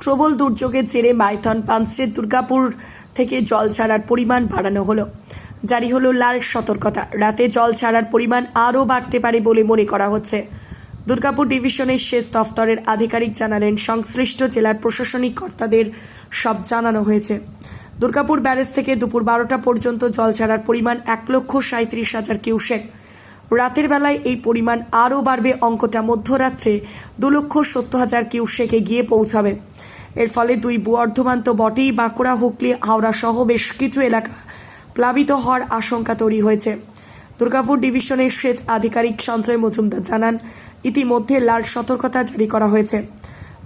প্রবল দুর্যোগের জেরে মাইথন পাঞ্চের দুর্গাপুর থেকে জল ছাড়ার পরিমাণ বাড়ানো হলো। জারি হলো লাল সতর্কতা। রাতে জল ছাড়ার পরিমাণ আরও বাড়তে পারে বলে মনে করা হচ্ছে। দুর্গাপুর ডিভিশনের শেষ দফতরের আধিকারিক জানালেন, সংশ্লিষ্ট জেলার প্রশাসনিক কর্তাদের সব জানানো হয়েছে। দুর্গাপুর ব্যারেজ থেকে দুপুর বারোটা পর্যন্ত জল ছাড়ার পরিমাণ এক লক্ষ সাঁত্রিশ হাজার কিউসেক। রাতের বেলায় এই পরিমাণ আরও বাড়বে। অঙ্কটা মধ্যরাত্রে দু লক্ষ সত্তর হাজার কিউসেকে গিয়ে পৌঁছাবে। এর ফলে দুই বর্ধমান তো বটেই বাঁকুড়া, হুগলি, হাওড়া সহ বেশ কিছু এলাকা প্লাবিত হওয়ার আশঙ্কা তৈরি হয়েছে। দুর্গাপুর ডিভিশনের সেচ আধিকারিক সঞ্জয় মজুমদার জানান, ইতিমধ্যে লাল সতর্কতা জারি করা হয়েছে।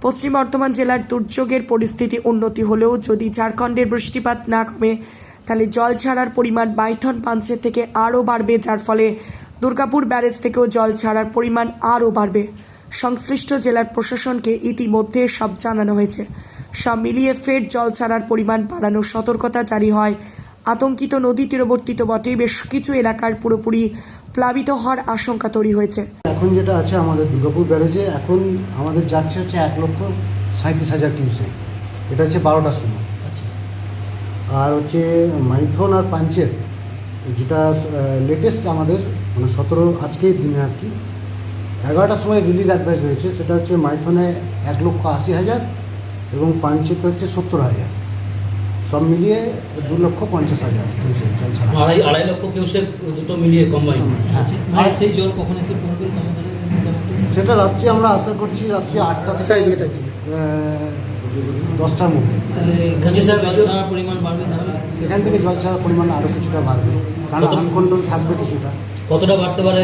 পশ্চিম বর্ধমান জেলার দুর্যোগের পরিস্থিতি উন্নতি হলেও যদি ঝাড়খণ্ডের বৃষ্টিপাত না কমে, তাহলে জল ছাড়ার পরিমাণ বাইথন পাঞ্চের থেকে আরও বাড়বে, যার ফলে দুর্গাপুর ব্যারেজ থেকেও জল ছাড়ার পরিমাণ আরও বাড়বে। সংশ্লিষ্ট জেলার প্রশাসনকে ইতিমধ্যে সব জানানো হয়েছে। সব মিলিয়ে ফের জল ছাড়ার পরিমাণ বাড়ানোর সতর্কতা জারি হয়। আতঙ্কিত নদী তীরবর্তী তো বটেই বেশ কিছু এলাকার পুরোপুরি প্লাবিত হওয়ার আশঙ্কা তৈরি হয়েছে। এখন যেটা আছে আমাদের দুর্গাপুর ব্যারেজে এখন আমাদের যাচ্ছে হচ্ছে এক লক্ষ সাঁত্রিশ হাজার কিউসেক। এটা হচ্ছে বারোটার সময়। আচ্ছা। আর হচ্ছে মাইথন আর পাঞ্চের যেটা লেটেস্ট আমাদের মানে সতেরো আজকের দিনে আর কি। এগারোটার সময় রিলিজ অ্যাডভাইস হয়েছে সেটা হচ্ছে মাইথনে এক লক্ষ আশি হাজার এবং পাঞ্চেতে হচ্ছে সত্তর হাজার। সব মিলিয়ে দু লক্ষ পঞ্চাশ হাজার আড়াই আড়াই লক্ষ কিউসেক দুটো মিলিয়ে কম্বাইন হ্যাঁ। মানে সেই জল কখন এসে পড়বে সেটা রাত্রি আমরা আশা করছি রাত্রি আটটা থেকে দশটার মধ্যে। তাহলে এখানে থেকে জল ছাড়ার পরিমাণ আরও কিছুটা বাড়বে। কারণ? আনকন্ট্রোল থাকবে কিছুটা। কতটা বাড়তে পারে?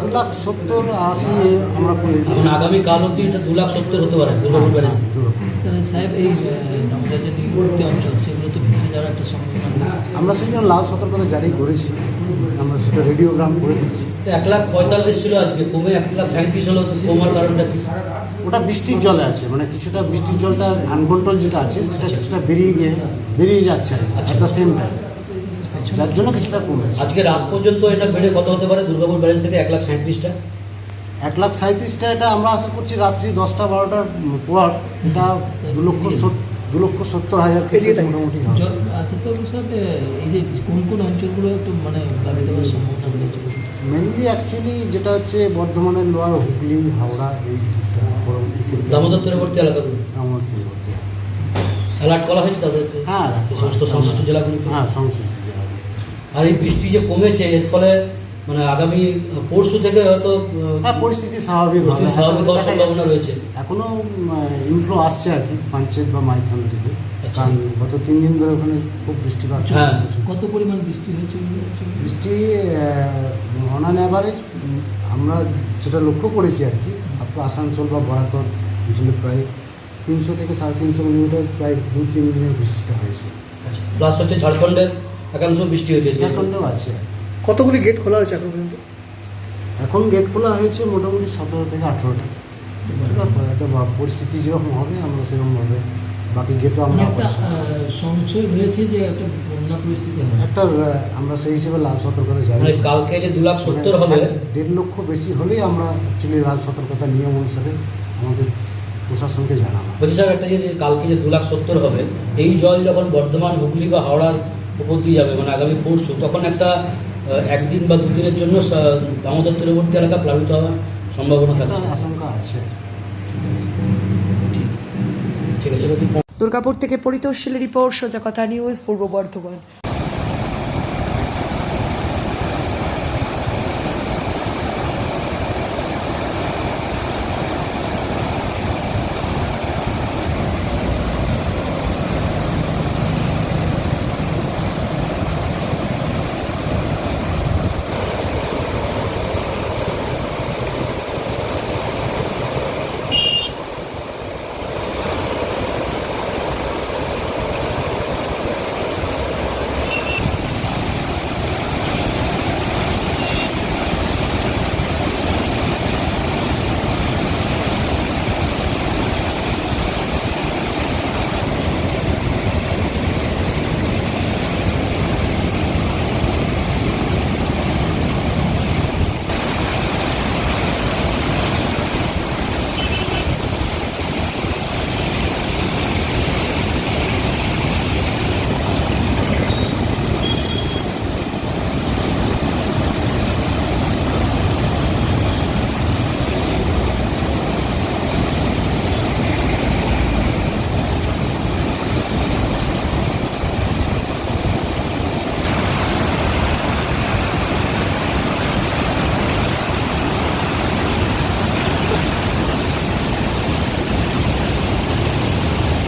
দু লাখ সত্তর আশি আমরা করে। দিই। মানে আগামী কাল অব্দি এটা দু লাখ সত্তর হতে পারে দুর্গাপুর ব্যারেজ সাহেব এই আমাদের যে নিকটবর্তী অঞ্চল সেগুলো তো ভেসে যাওয়ার একটা সম্ভাবনা। আমরা সেই জন্য লাল সতর্কতা জারি করেছি। আমরা সেটা রেডিওগ্রাম করে দিচ্ছি এক লাখ পঁয়তাল্লিশ ছিল আজকে কমে এক লাখ সাঁত্রিশ হলো কমার কারণটা ওটা বৃষ্টির জলে আছে মানে কিছুটা বৃষ্টির জলটা আনকন্ট্রোল যেটা আছে সেটা কিছুটা বেরিয়ে গিয়ে বেরিয়ে যাচ্ছে। আচ্ছা। অ্যাট দ্য সেম টাইম যার জন্য কিছুটা কমেছে। আজকে রাত পর্যন্ত এটা বেড়ে কত হতে পারে? দুর্গাপুর ব্যারেজ থেকে এক লাখ সাঁত্রিশটা এক লাখ সাঁত্রিশটা এটা আমরা আশা করছি রাত্রি দশটা বারোটার পর এটা দু লক্ষ দু লক্ষ সত্তর হাজার কেজি মোটামুটি আচ্ছা তো আহ, এই যে কোন কোন অঞ্চলগুলো একটু মানে প্লাবিত হওয়ার সম্ভাবনা রয়েছে? মেনলি অ্যাকচুয়ালি যেটা হচ্ছে বর্ধমানের লোয়ার হুগলি হাওড়া এই দামোদর তীরবর্তী এলাকাগুলো আমার তীরবর্তী। অ্যালার্ট করা হয়েছে তাদেরকে? হ্যাঁ সমস্ত সংশ্লিষ্ট জেলাগুলিকে? হ্যাঁ সংশ্লিষ্ট। আর এই বৃষ্টি যে কমেছে এর ফলে মানে আগামী পরশু থেকে হয়তো হ্যাঁ পরিস্থিতি স্বাভাবিক পরিস্থিতি স্বাভাবিক হওয়ার সম্ভাবনা রয়েছে। এখনও ইনফ্লো আসছে আর কি পাঞ্চেত বা মাইথন থেকে। আচ্ছা। কারণ গত তিন দিন ধরে ওখানে খুব বৃষ্টিপাত হ্যাঁ। কত পরিমাণ বৃষ্টি হয়েছে বৃষ্টি অন অ্যান অ্যাভারেজ আমরা সেটা লক্ষ্য করেছি আর কি আপনার আসানসোল বা বরাকর অঞ্চলে প্রায় তিনশো থেকে সাড়ে তিনশো মিলিমিটার প্রায় দু তিন দিনের বৃষ্টিটা হয়েছে। আচ্ছা। প্লাস হচ্ছে ঝাড়খণ্ডের? একাংশ বৃষ্টি হয়েছে যে ঝাড়খণ্ডেও আছে। কতগুলি গেট খোলা হয়েছে এখন পর্যন্ত? এখন গেট খোলা হয়েছে মোটামুটি সতেরো থেকে আঠেরোটা। একটা পরিস্থিতি যেরকম হবে আমরা সেরকমভাবে বাকি গেটও মানে আমরা করব। সংশয় হয়েছে যে একটা বন্যা পরিস্থিতি একটা আমরা সেই হিসেবে লাল সতর্কতা জারি মানে কালকে যে দু লাখ সত্তর হবে। মানে দেড় লক্ষ বেশি হলেই আমরা অ্যাকচুয়ালি লাল সতর্কতা নিয়ম অনুসারে আমাদের প্রশাসনকে হয়। বলছি স্যার একটা জিনিস কালকে যে দু লাখ সত্তর হবে এই জল যখন বর্ধমান হুগলি বা হাওড়ার উপর দিয়ে যাবে। মানে আগামী পরশু। তখন একটা একদিন বা দুদিনের জন্য দামোদর তীরবর্তী এলাকা প্লাবিত হওয়ার সম্ভাবনা থাকছে। আশঙ্কা আছে। ঠিক আছে। দুর্গাপুর থেকে পরিতোষশীল রিপোর্ট সোজা কথা নিউজ পূর্ব বর্ধমান।